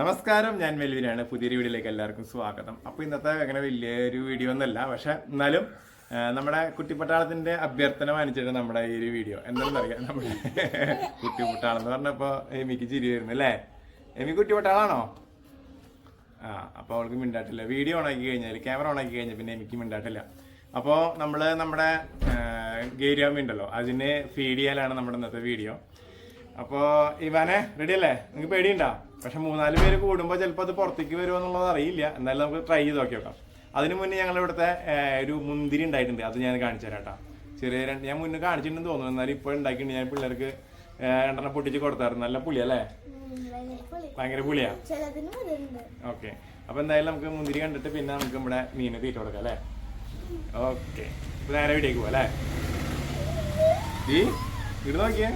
നമസ്കാരം ഞാൻ മെൽവിനാണ്. പുതിയൊരു വീഡിയോയിലേക്ക് എല്ലാവർക്കും സ്വാഗതം. അപ്പോൾ ഇന്നത്തെ അങ്ങനെ വലിയൊരു വീഡിയോ ഒന്നല്ല പക്ഷെ എന്നാലും നമ്മുടെ കുട്ടിപ്പട്ടാളത്തിന്റെ അഭ്യർത്ഥന മാനിച്ചിട്ട് നമ്മുടെ ഈ ഒരു വീഡിയോ. എന്താണെന്ന് അറിയാം നമ്മുടെ കുട്ടിപ്പട്ടാളം എന്ന് പറഞ്ഞപ്പോൾ എമിക്ക് ചിരി വരുന്നു അല്ലേ? എമി കുട്ടിപ്പട്ടാളാണോ? ആ അപ്പോൾ അവൾക്ക് മിണ്ടാട്ടില്ല. വീഡിയോ ഓണാക്കി കഴിഞ്ഞാൽ ക്യാമറ ഓണാക്കി കഴിഞ്ഞാൽ പിന്നെ എനിക്ക് മിണ്ടാട്ടില്ല. അപ്പോൾ നമ്മൾ നമ്മുടെ ഗേരിയാമി ഉണ്ടല്ലോ അതിനെ ഫീഡ് ചെയ്യാനാണ് നമ്മുടെ ഇന്നത്തെ വീഡിയോ. അപ്പോൾ ഇവനെ റെഡി അല്ലേ? നിങ്ങൾക്ക് പേടിയുണ്ടോ? പക്ഷെ മൂന്നാൽ പേര് കൂടുമ്പോൾ ചിലപ്പോൾ അത് പുറത്തേക്ക് വരുമോ എന്നുള്ളത് അറിയില്ല. എന്നാലും നമുക്ക് ട്രൈ ചെയ്ത് നോക്കി നോക്കാം. അതിനു മുന്നേ ഞങ്ങൾ ഇവിടുത്തെ ഒരു മുന്തിരി ഉണ്ടായിട്ടുണ്ട്. അത് ഞാൻ കാണിച്ചു തരാം കേട്ടോ. ചെറിയ രണ്ട് ഞാൻ മുന്നേ കാണിച്ചിട്ടുണ്ടെന്ന് തോന്നുന്നു. എന്നാലും ഇപ്പോൾ ഉണ്ടാക്കിയിട്ടുണ്ട്. ഞാൻ പിള്ളേർക്ക് രണ്ടെണ്ണം പൊട്ടിച്ച് കൊടുത്തായിരുന്നു. നല്ല പുളി അല്ലേ? ഭയങ്കര പുളിയാ. ഓക്കെ. അപ്പൊ എന്തായാലും നമുക്ക് മുന്തിരി കണ്ടിട്ട് പിന്നെ നമുക്ക് ഇവിടെ മീന് തീറ്റ കൊടുക്കാം അല്ലേ? ഓക്കെ. നേരെ വീട്ടിലേക്ക് പോവാ അല്ലേ? ഈ ഇവിടെ നോക്കിയേ?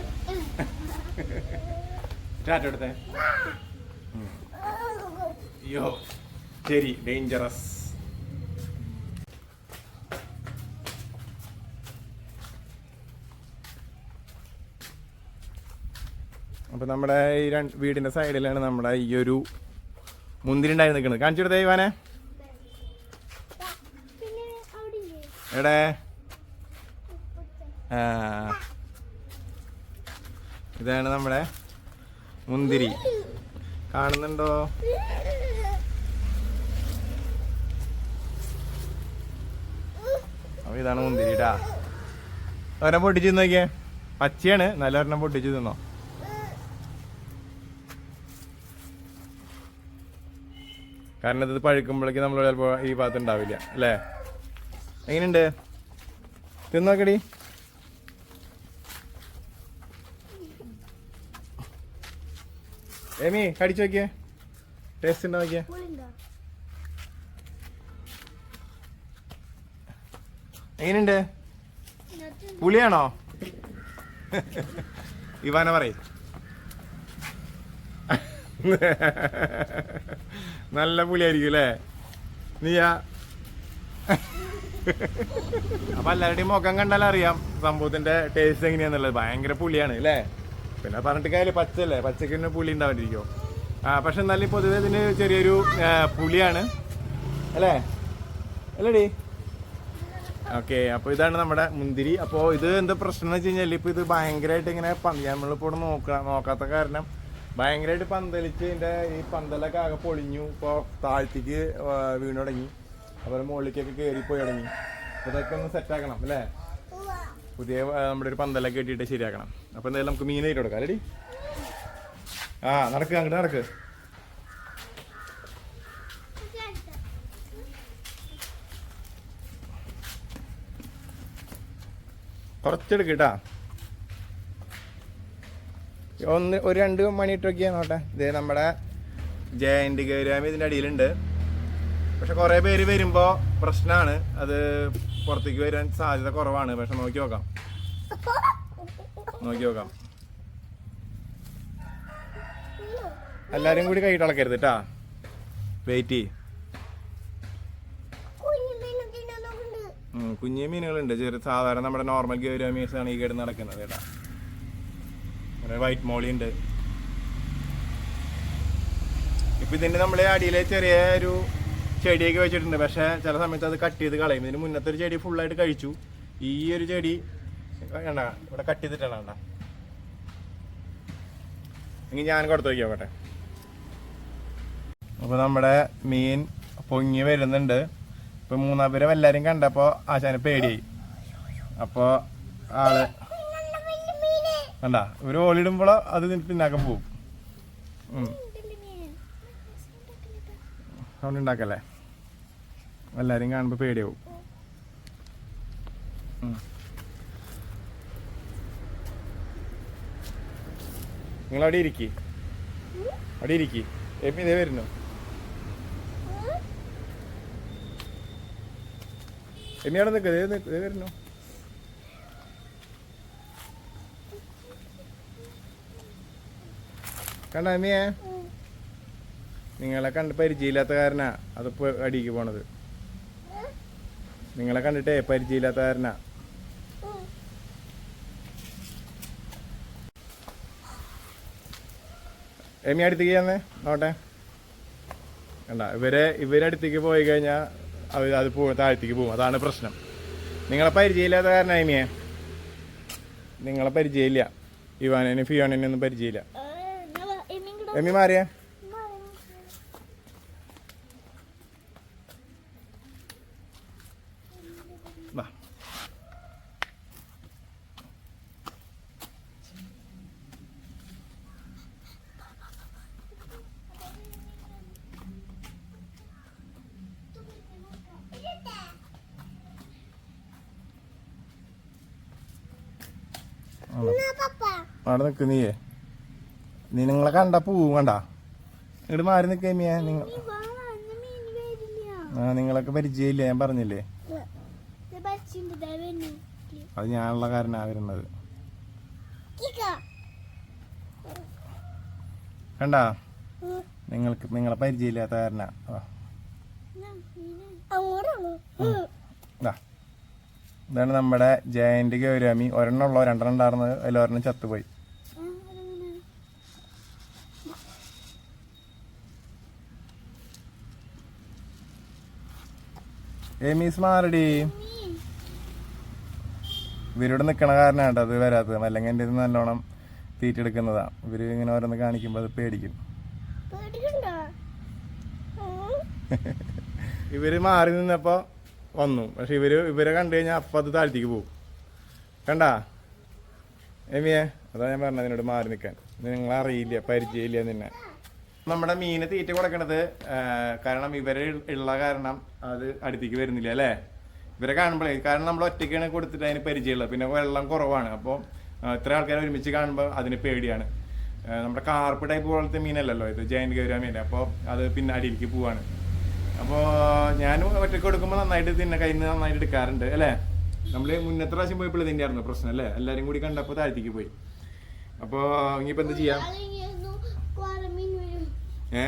എടുത്തേ. ഉം. അയ്യോ ശരി ഡേഞ്ചറസ് അപ്പൊ നമ്മുടെ ഈ രണ്ട് വീടിന്റെ സൈഡിലാണ് നമ്മുടെ ഈ ഒരു മുന്തിരി ഉണ്ടായി നിൽക്കുന്നത്. കാണിച്ചു കൊടുത്തേ ഇവാനെ. എടേ ആ. ഇതാണ് നമ്മുടെ മുന്തിരി. കാണുന്നുണ്ടോ? അപ്പൊ ഇതാണ് മുന്തിരിട്ടാ ഒരെണ്ണം പൊട്ടിച്ച് നോക്കിയേ. പച്ചയാണ്. നല്ല ഒരെണ്ണം പൊട്ടിച്ച് തിന്നോ. കാരണം ഇത് പഴുക്കുമ്പോഴേക്ക് നമ്മൾ ചിലപ്പോൾ ഈ ഭാഗത്ത് ഉണ്ടാവില്ല. അല്ലേ? എങ്ങനെയുണ്ട്? തിന്നോക്കടി ഏമി കടിച്ചു നോക്കിയേ. ടേസ്റ്റ് ഉണ്ടോ നോക്കിയേ. എങ്ങനെയുണ്ട്? പുളിയാണോ? ഇവാന പറയ്. നല്ല പുളിയായിരിക്കും അല്ലേ? നീയാ. അപ്പൊ എല്ലാവരുടെയും മുഖം കണ്ടാൽ അറിയാം സംഭവത്തിന്റെ ടേസ്റ്റ് എങ്ങനെയാന്നുള്ളത്. ഭയങ്കര പുളിയാണ് അല്ലേ? പിന്നെ പറഞ്ഞിട്ട് കാര്യം പച്ചല്ലേ പച്ചക്ക് പിന്നെ പുളി ഉണ്ടാവാണ്ടിരിക്കോ ആ പക്ഷെ എന്നാലും പൊതുവെ ഇതിന് ചെറിയൊരു പുളിയാണ്. അല്ലേ? അല്ലേടി? ഓക്കെ അപ്പോൾ ഇതാണ് നമ്മുടെ മുന്തിരി. അപ്പോൾ ഇത് എന്താ പ്രശ്നം എന്ന് വെച്ച് കഴിഞ്ഞാൽ ഇപ്പോൾ ഇത് ഭയങ്കരമായിട്ട് ഇങ്ങനെ നമ്മളിപ്പോൾ ഇവിടെ നോക്ക നോക്കാത്ത കാരണം ഭയങ്കരമായിട്ട് പന്തലിച്ച് ഇതിന്റെ ഈ പന്തലൊക്കെ ആകെ പൊളിഞ്ഞു. ഇപ്പോൾ താഴ്ത്തിക്ക് വീണ് തുടങ്ങി. അതുപോലെ മുകളിലേക്കൊക്കെ കയറിപ്പോയി തുടങ്ങി. അപ്പോൾ ഇതൊക്കെ ഒന്ന് സെറ്റാക്കണം അല്ലേ? പുതിയ നമ്മുടെ ഒരു പന്തലൊക്കെ കെട്ടിയിട്ട് ശരിയാക്കണം. അപ്പോൾ എന്തായാലും നമുക്ക് മീൻ ആയിട്ട് കൊടുക്കാം അല്ലെടി ആ നടക്ക് അങ്ങോട്ട് നടക്ക്. കുറച്ചെടുക്ക് കേട്ടാ ഒന്ന് ഒരു രണ്ട് മണി ഇട്ട് നോക്കിയാ നോട്ടെ. ഇത് നമ്മുടെ ജയന്റ് ഗൗരാമി ഇതിന്റെ അടിയിലുണ്ട്. പക്ഷെ കുറേ പേര് വരുമ്പോൾ പ്രശ്നമാണ് അത് പുറത്തേക്ക് വരാൻ സാധ്യത കുറവാണ്. പക്ഷെ നോക്കി നോക്കാം. നോക്കി നോക്കാം. എല്ലാരും കൂടി കൈയിട്ട് അളക്കരുത് കേട്ടാ വെയിറ്റ് ചെയ്യ്. കുഞ്ഞു മീനുകളുണ്ട്. ചെറിയ സാധാരണ നമ്മുടെ നോർമൽ ഗൗരാമീസ് ആണ് ഈ കേട് നടക്കുന്നത് കേട്ടാ. വൈറ്റ് മോളി ഉണ്ട്. ഇപ്പൊ ഇതിന്റെ നമ്മളെ അടിയിലെ ചെറിയ ഒരു ചെടിയൊക്കെ വെച്ചിട്ടുണ്ട്. പക്ഷെ ചില സമയത്ത് അത് കട്ട് ചെയ്ത് കളയും. ഇതിന് മുന്നത്തെ ഒരു ചെടി ഫുള്ളായിട്ട് കഴിച്ചു. ഈ ഒരു ചെടി വേണ്ട ഇവിടെ കട്ട് ചെയ്തിട്ടാണ് വേണ്ട എങ്കിൽ ഞാൻ കൊടുത്തു നോക്കിയോട്ടെ അപ്പൊ നമ്മുടെ മീൻ പൊങ്ങി വരുന്നുണ്ട്. ഇപ്പൊ മൂന്നാം പേരും എല്ലാരും കണ്ടപ്പോ ആശാന് പേടിയായി. അപ്പൊ ആൾ കണ്ട ഒരു ഓളിടുമ്പോൾ അത് പിന്നാക്കം പോവും. സൗണ്ട് ഉണ്ടാക്കല്ലേ? എല്ലാവരും കാണുമ്പോ പേടിയാവും. നിങ്ങൾ അവിടെ ഇരിക്കി. അവിടെ ഇരിക്കി. എപ്പി ഇതേ വരുന്നു. എമ്മി അവിടെ നിൽക്കുക ഇതേ വരുന്നു. കണ്ട എമ്മിയെ നിങ്ങളെ കണ്ട് പരിചയമില്ലാത്ത കാരനാ. അതിപ്പോ അടിക്ക് പോണത്. നിങ്ങളെ കണ്ടിട്ടേ പരിചയമില്ലാത്ത കാരനാ. എമ്മി അടുത്തേക്ക് തന്നെ നോട്ടെ കണ്ട ഇവരെ ഇവരടുത്തേക്ക് പോയി കഴിഞ്ഞാൽ അവർ അത് പോ താഴത്തേക്ക് പോകും. അതാണ് പ്രശ്നം. നിങ്ങളെ പരിചയമില്ലാത്ത കാരണം എമിയെ. നിങ്ങളെ പരിചയമില്ല. ഇവാനിന് ഫിയോണിനെ ഒന്നും പരിചയമില്ല. എമ്മി മാറിയേ. അവിടെ നിക്ക് നീയേ. നീ നിങ്ങളെ കണ്ട പൂവും കണ്ട? ഇങ്ങോട്ട് മാറി നിൽക്കേമിയ നിങ്ങൾ ആ നിങ്ങളൊക്കെ പരിചയമില്ല? ഞാൻ പറഞ്ഞില്ലേ? അത് ഞാനുള്ള കാരണ വരുന്നത്. കണ്ടാ? നിങ്ങൾക്ക് നിങ്ങളെ പരിചയമില്ലാത്ത കാരണ. ഇതാണ് നമ്മുടെ ജയന്റ് ഗൗരാമി ഒരെണ്ണം ഉള്ളോ? രണ്ടെണ്ണം ഉണ്ടായിരുന്നത് അതിൽ ഒരെണ്ണം ചത്തുപോയി. ഏമീസ് മാറടി. ഇവരോട് നിക്കണ കാരണാട്ടോ അത് വരാത്തത്. അല്ലെങ്കിൽ എന്റെ ഇത് നല്ലോണം തീറ്റെടുക്കുന്നതാ ഇവർ ഇങ്ങനെ ഓരോന്ന് കാണിക്കുമ്പോൾ അത് പേടിക്കും. ഇവർ മാറി നിന്നപ്പോ വന്നു. പക്ഷെ ഇവർ ഇവരെ കണ്ടു കഴിഞ്ഞാൽ അപ്പൊ അത് താഴ്ത്തിക്ക് പോകും. കണ്ടാ? എമിയെ അതാ ഞാൻ പറഞ്ഞത് നിന്നോട് മാറി നിൽക്കാൻ നിങ്ങൾ അറിയില്ല പരിചയമില്ല നിന്നെ. നമ്മുടെ മീന് തീറ്റ കൊടുക്കണത് കാരണം ഇവരെ ഉള്ള കാരണം അത് അടുത്തേക്ക് വരുന്നില്ല അല്ലേ? ഇവരെ കാണുമ്പോഴേ കാരണം നമ്മൾ ഒറ്റയ്ക്കാണ് കൊടുത്തിട്ട് അതിന് പരിചയമുള്ളത്. പിന്നെ വെള്ളം കുറവാണ്. അപ്പോൾ ഇത്ര ആൾക്കാരെ ഒരുമിച്ച് കാണുമ്പോൾ അതിന് പേടിയാണ്. നമ്മുടെ കാർപ്പ് ടൈപ്പ് പോലത്തെ മീനല്ലല്ലോ ഇത് ജയന്റ് ഗൗര മീൻ. അപ്പോൾ അത് പിന്നെ അടിയിലേക്ക് പോവാണ്. അപ്പോൾ ഞാനും ഒറ്റയ്ക്ക് കൊടുക്കുമ്പോൾ നന്നായിട്ട് തിന്നെ കയ്യിൽ നിന്ന് നന്നായിട്ട് എടുക്കാറുണ്ട് അല്ലേ? നമ്മൾ മുന്നത്തെ പ്രാവശ്യം പോയപ്പോൾ ഇതിന്റെ ആയിരുന്നു പ്രശ്നം അല്ലേ? എല്ലാവരും കൂടി കണ്ടപ്പോൾ താഴ്ത്തേക്ക് പോയി. അപ്പോൾ ഇനിയിപ്പോൾ എന്ത് ചെയ്യാം? ഏ?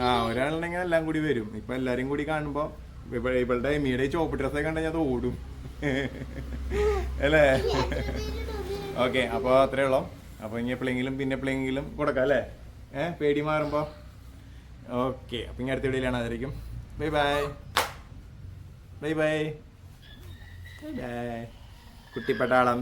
ആ ഒരാളുണ്ടെങ്കിൽ എല്ലാം കൂടി വരും. ഇപ്പൊ എല്ലാരും കൂടി കാണുമ്പോ ഇവ- ഇവളുടെ എമ്മിയുടെ ചോപ്പ് ഡ്രസ്സൊക്കെ കണ്ടാൽ അത് ഓടും. അല്ലേ? ഓക്കെ അപ്പോൾ അത്രേ ഉള്ളൂ. അപ്പോൾ ഇനി എപ്പോഴെങ്കിലും പിന്നെ എപ്പോഴെങ്കിലും കൊടുക്കാം അല്ലേ? ഏഹ് പേടി മാറുമ്പോൾ ഓക്കെ അപ്പം ഇനി അടുത്ത വീഡിയോയിലാണ് അതായിരിക്കും bye bye bye bye bye കുട്ടിപ്പട്ടാളം.